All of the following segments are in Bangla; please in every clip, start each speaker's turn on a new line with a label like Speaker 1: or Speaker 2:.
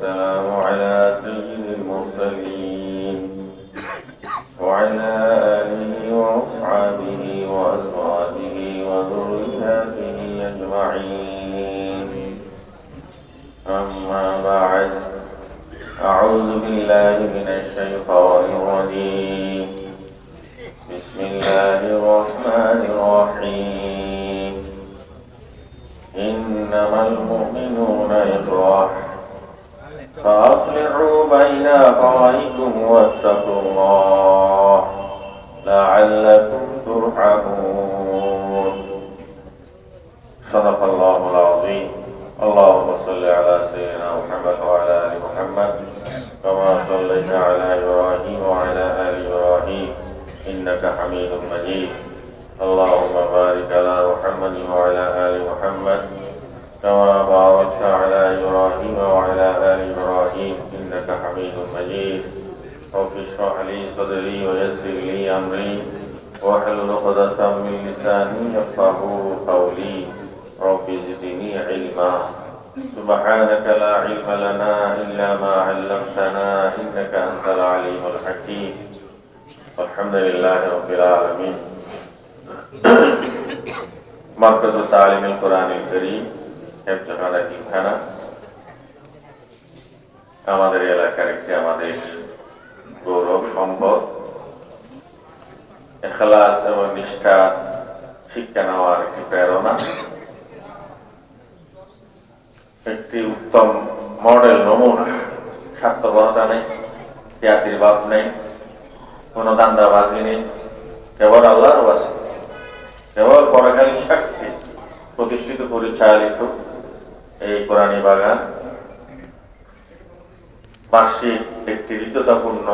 Speaker 1: the محمد كما صليت على إبراهيم وعلى آل إبراهيم إنك حميد مجيد اللهم بارك على محمد وعلى آل محمد كما باركت على إبراهيم وعلى آل إبراهيم إنك حميد مجيد رب اشرح لي صدري ويسر لي أمري واحلل عقدة من لساني يفقهوا قولي رب زدني علما سبحانك لا علم لنا إلا ما علمتنا إنك أنت العليم الحكيم الحمد لله رب العالمين مركز تعليم القرآن الكريم হেফজ খানা আমাদের এলাকার একটি আমাদের গৌরব সম্পদ এখলাস এবং নিষ্ঠা শিক্ষা شكنا একটি فيرونا একটি উত্তম মডেল নমুনা স্বার্থপরতা নেই জাতির বাপ নেই কোনো দান্দাবাজি নেই কেবল আল্লাহর বাসি কেবল পরকালীন সাক্ষী প্রতিষ্ঠিত পরিচালিত এই পুরাণী বাগান বার্ষিক একটি ঋতুতাপূর্ণ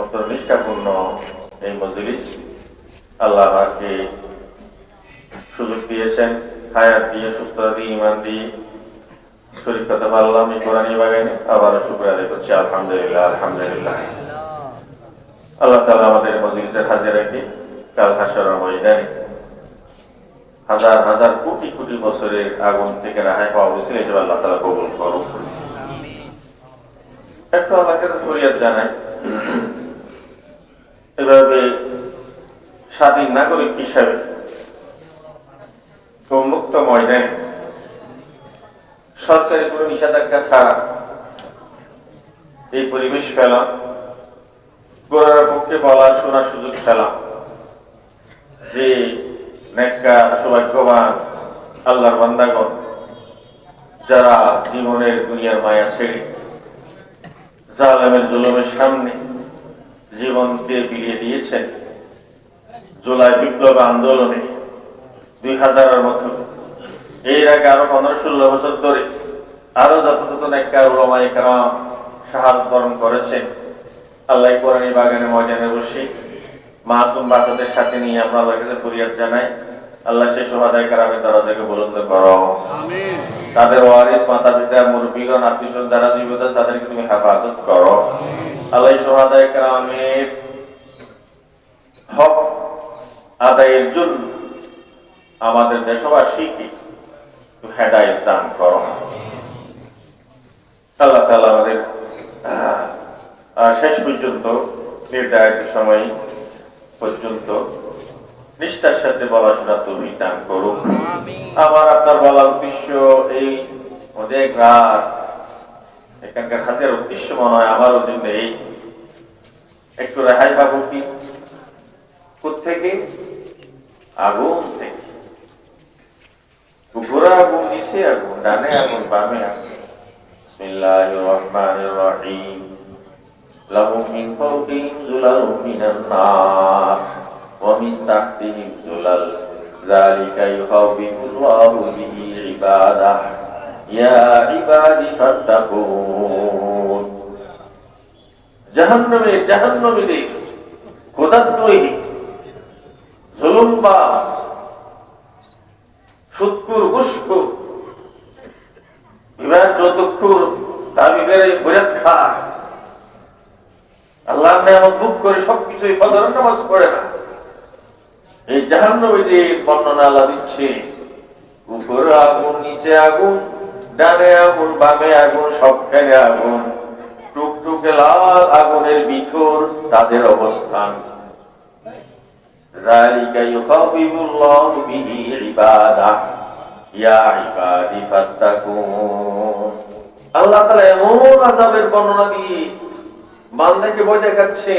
Speaker 1: অত নিষ্ঠাপূর্ণ এই মজলিস আল্লাহ সুযোগ দিয়েছেন হায়াত দিয়ে সুস্থতা দিয়ে ইমান দিয়ে শরীফাতে পারলাম এই কোরআনী বাগানে আবারও শুক্র আদায় করছি আলহামদুলিল্লাহ আলহামদুলিল্লাহ আল্লাহ তালা আমাদের মজলিসের হাজির রাখি কাল হাসর ময়দানে হাজার হাজার কোটি কোটি বছরের আগুন থেকে রেহাই পাওয়া গেছিল হিসেবে আল্লাহ তালা কবুল করুন একটু আমাকে ফরিয়াদ জানাই এভাবে স্বাধীন নাগরিক হিসাবে উন্মুক্ত ময়দানে সরকারি কোনো নিষেধাজ্ঞা ছাড়া এই পরিবেশ পেলাম গোড়ার পক্ষে বলা শোনার সুযোগ পেলাম যে নেকা সৌভাগ্যবান আল্লাহর বান্দাগণ যারা জীবনের দুনিয়ার মায়া ছেড়ে জালামের জুলমের সামনে জীবনকে বিলিয়ে দিয়েছেন জুলাই বিপ্লব আন্দোলনে দুই হাজারের মতো এর আগে আরো পনেরো ষোলো বছর ধরে আরো যথাযথ সাহায্য বরণ করেছেন আল্লাহ কোরআনী বাগানে ময়দানে বসে মাসুম বাসাদের সাথে নিয়ে আমরা কাছে ফরিয়াদ জানাই আল্লাহ সে সোহাদায় কারামে তারা থেকে বলন্দ করো তাদের ওয়ারিস মাতা পিতা মুরব্বীগণ আত্মীয় যারা জীবিত তাদেরকে তুমি হেফাজত করো আল্লাহ সোহাদায় কারামের হক আদায়ের জন্য আমাদের দেশবাসীকে হেদায়ত দান করো আল্লাহ তালা আমাদের শেষ পর্যন্ত নির্ধারিত সময় পর্যন্ত নিষ্ঠার সাথে বলাশোনা তুমি দান করো আবার আপনার বলার উদ্দেশ্য এই অনেক এখানকার হাতের উদ্দেশ্য মনে হয় আমারও জন্য এই একটু রেহাই পাবো কি থেকে আগুন থেকে ঘোরা আগুন নিচে আগুন ডানে আগুন বামে আগুন بسم الله الرحمن الرحيم لهم من فوقهم زلل من النار ومن تحتهم زلل ذلك يخوف الله به عباده يا عباد فاتقون জাহান্নামে জাহান্নামীদের খোদাদ্রোহী জুলুম বা সুৎকুর গুসকুর এবার যতক্ষণ তাবিবের বৈরাত আল্লাহ নেমত বুক করে সবকিছু সাধারণ নামাজ পড়ে না এই জাহান্নবীদের বর্ণনা আল্লাহ দিচ্ছে উপরে আগুন নিচে আগুন ডানে আগুন বামে আগুন সবখানে আগুন টুকটুকে লাল আগুনের ভিতর তাদের অবস্থান ذلك يخاطب الله به عباده আল্লাহ তাআলা এমন আযাবের বর্ণনা দিয়ে বান্দাকে ভয় দেখাচ্ছে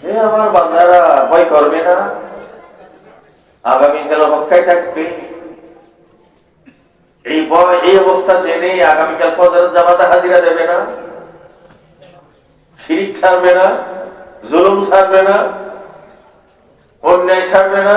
Speaker 1: হে আমার বান্দারা ভয় করবে না আগামীকাল মক্কায় থাকবে এই ভয় এই অবস্থা জেনে আগামীকাল ফজরের জামাতে হাজিরা দেবে না শিরিক ছাড়বে না জুলুম ছাড়বে না অন্যায় ছাড়বে না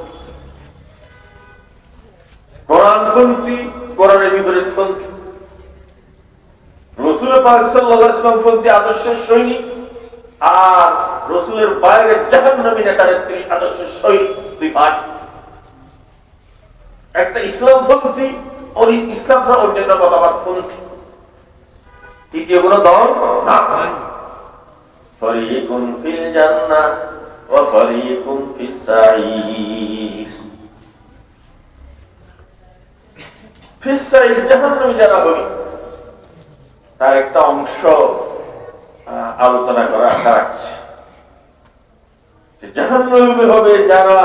Speaker 1: কোরআনপন্থী কোরআনের বিপরীত পন্থী রসুল পাক সাল্লাম আদর্শের সৈনিক আর রসুলের বাইরে জাহান নবী নেতার একটি আদর্শের সৈনিক দুই পার্টি একটা ইসলাম পন্থী ইসলাম ছাড়া অন্য মতামত পন্থী তৃতীয় কোন দল না ফরিকুম ফিল জান্নাত ওয়া ফরিকুম ফিস সাঈদ তার একটা অংশ আলোচনা করা আশা রাখছি হবে যারা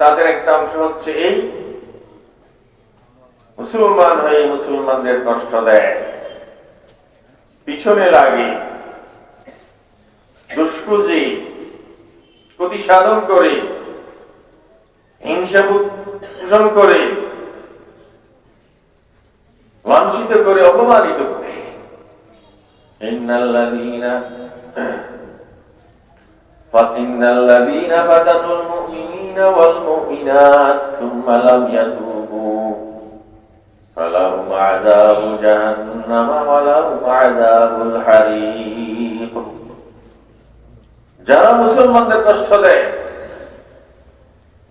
Speaker 1: তাদের একটা অংশ হচ্ছে এই মুসলমান হয়ে মুসলমানদের কষ্ট দেয় পিছনে লাগে দুষ্কুজি সাধন করে হিংসা পোষণ করে লাঞ্ছিত করে অপমানিত করে যারা মুসলমানদের কষ্ট দেয়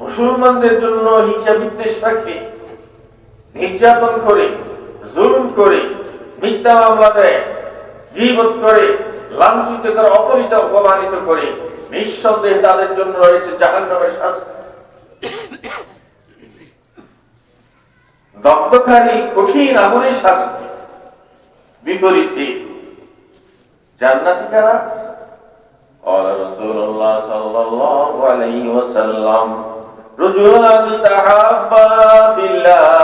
Speaker 1: মুসলমানদের জন্য হিসাব বিদ্বেষ রাখে নির্যাতন করে জুলুম করে মিথ্যা মামলা দেয় করে লাঞ্ছিত করে অপরিত অপমানিত করে নিঃসন্দেহ তাদের জন্য রয়েছে জাহান নামের শাস্তি দগ্ধকারী কঠিন আমলের শাস্তি বিপরীতে জান্নাতি কারা قال رسول الله صلى الله عليه وسلم رجلان تحابا في الله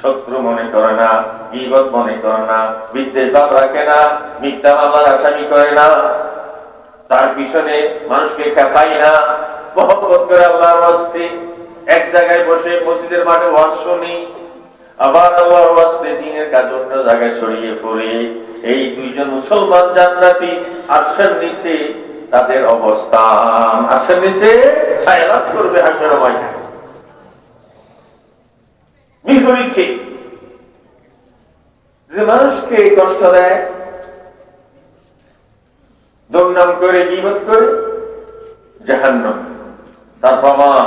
Speaker 1: শত্রু মনে করে না বিপদ মনে করে না বিদ্বেষ ভাব রাখে না মিথ্যা মামলার আসামি করে না তার পিছনে মানুষকে খেপাই না মহব্বত করে আল্লাহর হস্তে এক জায়গায় বসে মসজিদের মাঠে ওয়াজ শুনি আবার আল্লাহর হস্তে দিনের কাজ অন্য জায়গায় ছড়িয়ে পড়ে এই দুইজন মুসলমান জান্নাতি আশ্রয় নিচে তাদের অবস্থান আশ্রয় নিচে ছায়ালাভ করবে হাসের ময়দান বিষ যে মানুষকে কষ্ট দেয় দুর্নাম করে গিবত করে জাহান্নাম তার প্রমাণ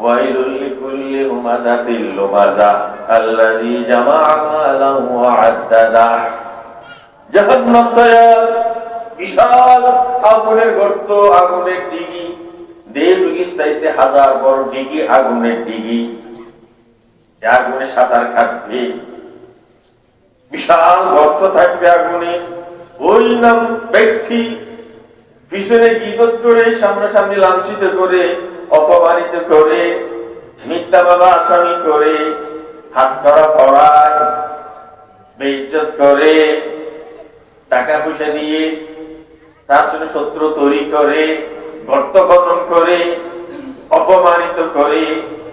Speaker 1: ওয়াইলুল লিকুল্লি হুমাযাতিল লুমাযা আল্লাযী বিশাল আগুনের গর্ত আগুনের ডিগি দেড় চাইতে হাজার বড় ডিগি আগুনের ডিগি আগুনে সাঁতার কাটবে বিশাল গর্ত থাকবে আগুনে ওই নাম ব্যক্তি পিছনে গিবত করে সামনাসামনি লাঞ্ছিত করে অপমানিত করে মিথ্যা বাবা আসামি করে হাত ধরা পড়ায় করে টাকা পয়সা নিয়ে তার সঙ্গে শত্রু তৈরি করে গর্ত বর্ণন করে অপমানিত করে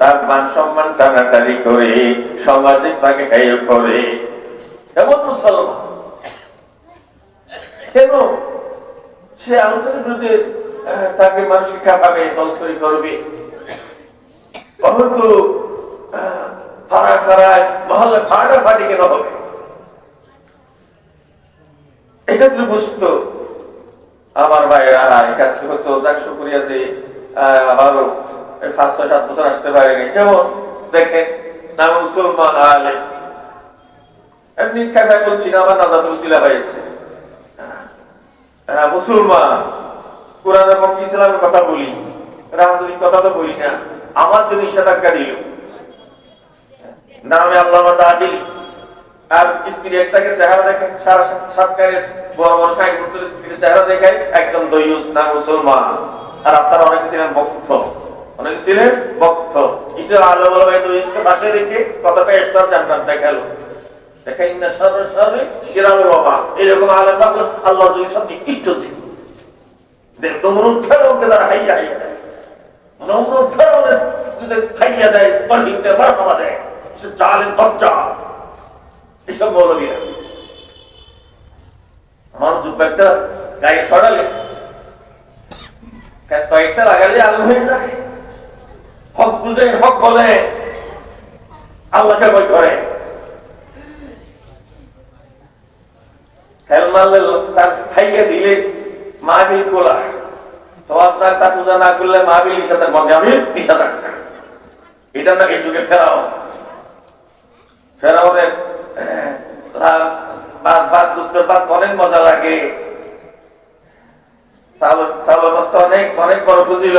Speaker 1: তার মান সম্মান টানাটানি করে সমাজে তাকে হেয়ে পড়ে এমন মুসলমান কেন সে আমাদের যদি তাকে শিক্ষা পাবে তস্করি করবে বহুতো ফাড়া ফাড়ায় মহল্লা ফাড়া ফাটি কেন হবে এটা যদি বুঝতো আমার ভাইরা এই কাজটি হতো যাক করিয়া যে ভালো সাত বছর আসতে না মুসলমান আলে এমনি খেলায় বলছি না আমার নাজাদুল হয়েছে হ্যাঁ, মুসলমান কোরআন এবং ইসলামের কথা বলি কথা তো বলি না আমার নিষেধাজ্ঞা দিল নামে আল্লাহ আদিল আর স্ত্রী একটাকে চেহারা দেখেন সাতকারে বড় বড় সাইড স্ত্রীর চেহারা দেখায় একজন দৈস না মুসলমান আর আপনারা অনেক ছিলেন বক্তব্য অনেক ছিলেন ভক্ত ঈশ্বর আল্লাহ ভাই তো ইসকে পাশে রেখে কতটা এক্সট্রা জান্নাত দেখালো দেখাই না সর্বে সর্বে শিরাল বাবা এরকম আল্লাহ আল্লাহ জয় সব নিকৃষ্ট জীব নমরুদ ফেরোকে তারা হাইয়া হাইয়া দেয় নমরুদ ফেরোদের যদি খাইয়া দেয় পরহিতে ফরহামা দেয় সে জালের দরজা এসব মৌলবীরা আমার যুব একটা গায়ে সরালে কাজ কয়েকটা লাগালে আলু হয়ে যায় হকফুজের হক বলে আল্লাহকে ভয় করে খেল মারলে খাইয়ে দিলে মাহবিল কোলা তোমার পূজা না করলে মাহবিল ইসাদার মনে আমি ইসাদার এটা নাকি যুগে ভাত ভাত বুঝতে ভাত অনেক মজা লাগে চাল চাল অবস্থা অনেক অনেক বড় ফুজিল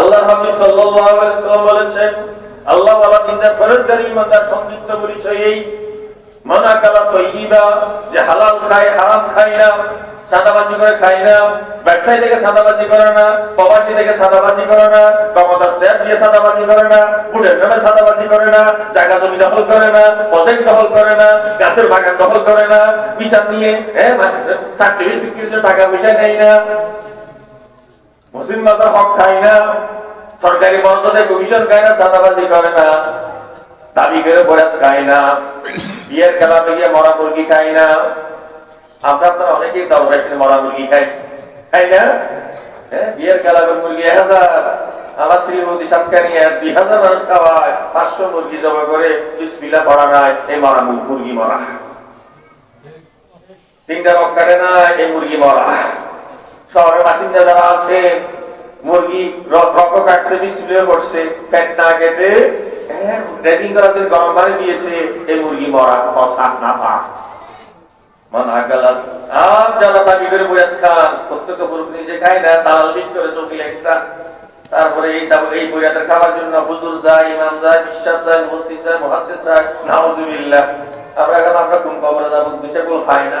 Speaker 1: আল্লাহ হাবিব সাল্লাল্লাহু আলাইহি ওয়াসাল্লাম বলেছেন আল্লাহ ওয়ালা দিনদার ফরজদারি ইমানদার সংযুক্ত পরিচয় এই মানা কালা তৈবা যে হালাল খায় হারাম খায় না সাদাবাজি করে খায় না ব্যবসায়ী থেকে সাদাবাজি করে না প্রবাসী থেকে সাদাবাজি করে না ক্ষমতার স্যাপ দিয়ে সাদাবাজি করে না বুটের নামে সাদাবাজি করে না জায়গা জমি দখল করে না প্রজেক্ট দখল করে না গাছের বাগান দখল করে না বিশাল নিয়ে হ্যাঁ মানে চাকরি বিক্রির জন্য টাকা পয়সা নেয় না মুসলিম মাতার হক খায় না সরকারি মর্যাদা কমিশন খায় না সাদাবাজি করে না দাবি করে বরাত খায় না বিয়ের খেলাতে গিয়ে মরা মুরগি খায় না আপনার তো অনেকেই দরবেশের মরা মুরগি খায় খাই না বিয়ের খেলাবে মুরগি এক হাজার আমার শ্রীমতী সাতকানি দুই হাজার মানুষ খাওয়ায় পাঁচশো মুরগি জমা করে বিসমিলা পড়া নাই এই মরা মুরগি মরা তিনটা রক কাটে না এই মুরগি মরা শহরের বাসিন্দা যারা আছে মুরগি রক্ত কাটছে বিস্তৃত করছে পেট না কেটে হ্যাঁ, ড্রেসিং করাতে গরম পানি দিয়েছে এই মুরগি মরা না তারপরে এই তারপরে এই খাবার জন্য যায় বিশ্বাস যায় মসজিদ যায় আমরা এখন আমরা কোন খবরে যাবো দুই চাকুল খাই না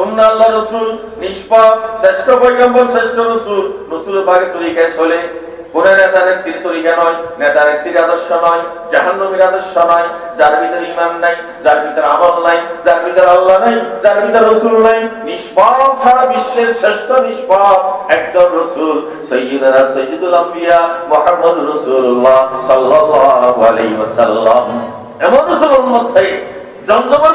Speaker 1: তোমরা আল্লাহ রসুল নিষ্পাপ শ্রেষ্ঠ পৈগম্বর শ্রেষ্ঠ রসুল রসুলের ভাগে তরিকা হলে কোন নেতা নেত্রীর তরিকা নয় নেতা নেত্রীর আদর্শ নয় জাহান্নবীর আদর্শ নয় যার ভিতরে ইমান নাই যার ভিতরে আমল নাই যার ভিতরে আল্লাহ নাই যার ভিতরে রসুল নাই নিষ্পাপ সারা বিশ্বের শ্রেষ্ঠ নিষ্পাপ একজন রসুল সৈয়দরা সৈয়দুল আম্বিয়া মোহাম্মদ রসুল্লাহ সাল্লাল্লাহু আলাইহি ওয়াসাল্লাম এমন রসুল উম্মত থেকে জন্মগ্রহণ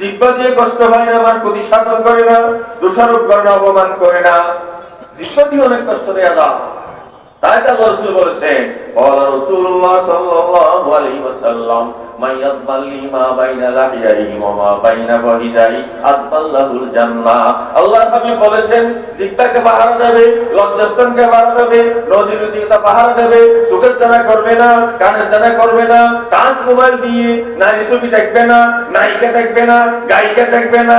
Speaker 1: জিব্বা দিয়ে কষ্ট হয় না আমার ক্ষতি সাধন করে না দোষারোপ করে না অপমান করে না জিব্বা দিয়ে অনেক কষ্ট দেয়া যায় তাই তা রসুল বলেছেন বল রসুল্লাহ সাল্লাল্লাহু আলাইহি ওয়াসাল্লাম সুখের জানা করবে না কানে জানা করবে না কাজ মোবাইল দিয়ে নারী দেখবে না নায়িকা দেখবে না গায়িকা দেখবে না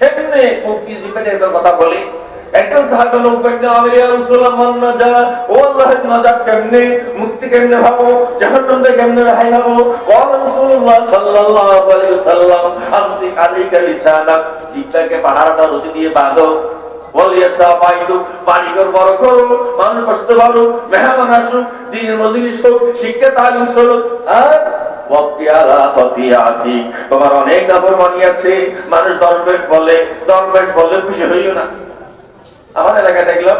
Speaker 1: কেমনে মুক্তি জীবনের কথা বলি একজন সাহাবা লোক বলতে আমি রাসূলুল্লাহ নাজা ও আল্লাহ নাজা কেমনে মুক্তি কেমনে পাবো জাহান্নাম থেকে কেমনে রেহাই পাবো কল রাসূলুল্লাহ সাল্লাল্লাহু আলাইহি ওয়াসাল্লাম আমসি আলাইকা লিসানাক জিহ্বাকে পাহাড়টা রশি দিয়ে বাঁধো শিক্ষা তালিম আর তোমার অনেক আছে মানুষ দরবেশ বলে দরবেশ বললে খুশি হইল না আমার এলাকায় দেখলাম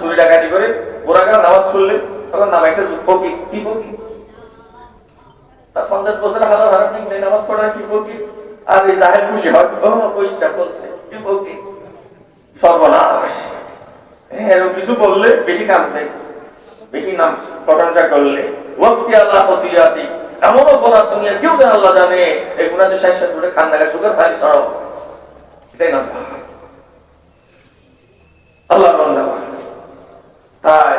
Speaker 1: চুরি করে ওরা কেন নামাজ তখন নাম একটা কি কি সর্বনাশ কিছু বললে বেশি কাম দেয় বেশি নাম প্রশংসা করলে আল্লাহ এমন বলা দুনিয়া কেউ যেন আল্লাহ জানে এই গুণা তো শেষ করে কান লাগা সুখের ফাইল ছাড়াও এটাই না আল্লাহ তাই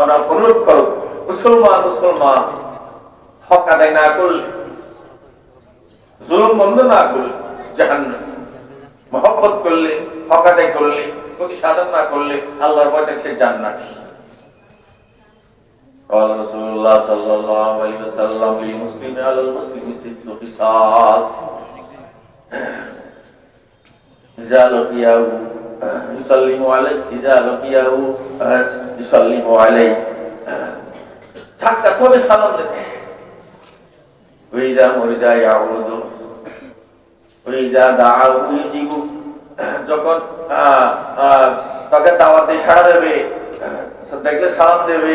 Speaker 1: অনেক অনুরোধ করো মুসলমান মুসলমান হক আদায় না করলে জুলুম বন্ধ না করলে জাহান্ন মহব্বত করলে হক আদায় করলে প্রতি সাধন না করলে আল্লাহর পথে সে قال رسول الله صلى الله عليه وسلم للمسلم على المسلم ست خصال إذا لقيه يسلم عليه إذا لقيه يسلم عليه থাকতে সালাম দেবে ওই যা মরিদা ইয়াউদ ওই যা দাও ওই জীব যখন তাকে দাওয়াতে সাড়া দেবে দেখলে সালাম দেবে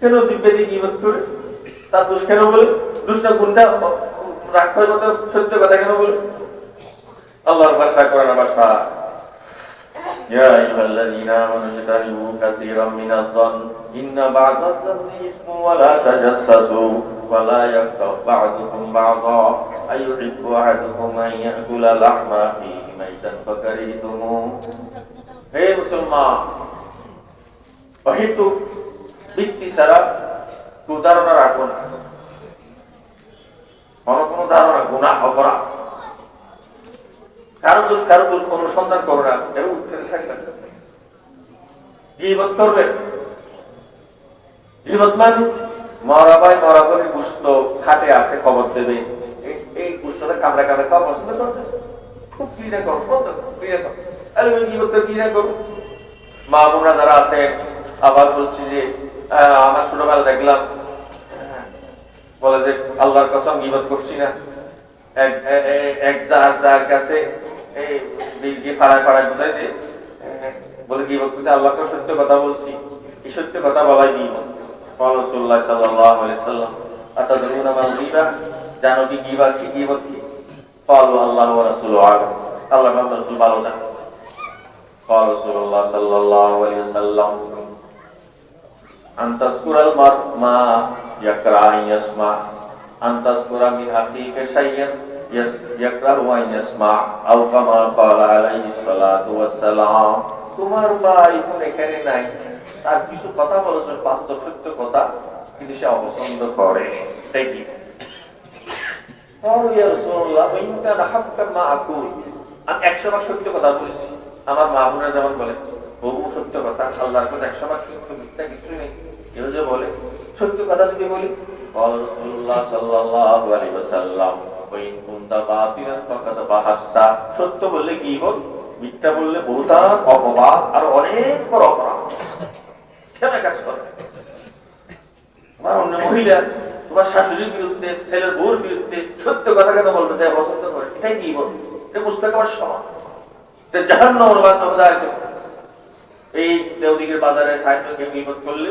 Speaker 1: কেন জিব্বে দিয়ে গিবত করে তার দোষ কেন বলে দুষ্টা গুণটা রাক্ষস কথা সত্য কথা কেন বলে আল্লাহর ভাষা করার ভাষা يا أيها الذين آمنوا اجتنبوا كثيرا من الظن إن بعض الظن إثم ولا تجسسوا ولا يغتب بعضكم بعضا أيحب أحدكم أن يأكل لحم أخيه ميتا فكرهتموه হে মুসলমান অহিতুক ভিত্তি ছাড়া উদাহরণ রাখবো না কোনো কোনো ধারণা গুণা অপরাধ কারো দোষ কারো দোষ অনুসন্ধান করো না এর উত্তরে থাকবেন মানে? আছে খবর দেবে এই গুস্তটা কামড়া কামড়া করবে খুব মা বোনরা যারা আছে আবার বলছি যে আমার ছোটবেলা দেখলাম বলে যে আল্লাহর কসম ইবাদ করছি না এক যার যার কাছে এই ফাড়ায় ফাড়ায় বোঝায় যে বলে করছি আল্লাহকে সত্য কথা বলছি এই সত্য কথা বলাই দিই রসুল্লাহ সাল্লাহ সাল্লাম আর তাদের আমার জানো কি কি কি আল্লাহ রসুল আল্লাহ রসুল ভালো রসুল্লাহ সাল্লাহ সাল্লাম আন্তাসকুরাল মার মা ইয়াকরা ইয়াসমা তোমার এখন এখানে নাই তার কিছু কথা বলেছে বাস্তব সত্য কথা কিন্তু সে অপছন্দ করে তাই কি আমি কথা আমার মা বোনেরা যেমন বলে বহু সত্য কথা আল্লাহর কথা একশো বার সত্য মিথ্যা কিছুই নেই যে বলে সত্য কথা যদি বলি তোমার শাশুড়ির বিরুদ্ধে ছেলের বউর বিরুদ্ধে সত্য কথা কেন বলবে তাই পছন্দ করে এটাই কি বল এটা বুঝতে আমার সমান জাহান্ন অনুবাদ তোমরা এই দেওদিকের বাজারে সাইকেল বিপদ করলে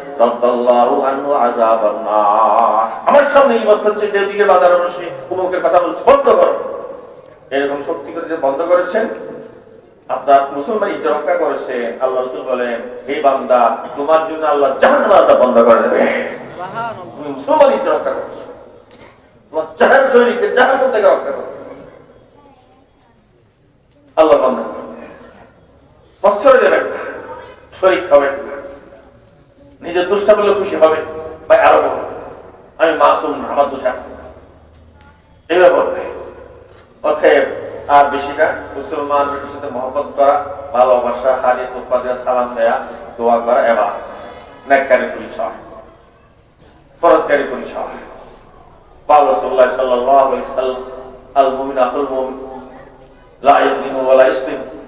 Speaker 1: আমার সামনে এই বছর দিকে বাজার বসে উমুকের কথা বলছে বন্ধ করো এরকম শক্তি করে বন্ধ করেছেন আপনার মুসলমান ইজরক্ষা করেছে আল্লাহ রসুল বলেন এই বান্দা তোমার জন্য আল্লাহ জাহান বান্দা বন্ধ করে দেবে তুমি মুসলমান ইজরক্ষা করেছো তোমার জাহান শরীরকে জাহান থেকে রক্ষা করো আল্লাহ বন্ধ বস্ত্র দেবেন শরীর খাবেন না নিজের দোষটা বললে খুশি হবে ভাই আরো বলবে আমি মাসুম আমার দোষ আছে এইভাবে বলবে অথেব আর বেশি না মুসলমান সাথে মহব্বত করা ভালোবাসা হারি উৎপাদ সালাম দেয়া দোয়া করা এবার ন্যাকারী পরিচয় ফরজকারী পরিচয় মুসলমান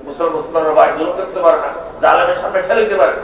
Speaker 1: মুসলমানের করতে পারে না জালেমের সামনে ঠেলে দিতে পারে না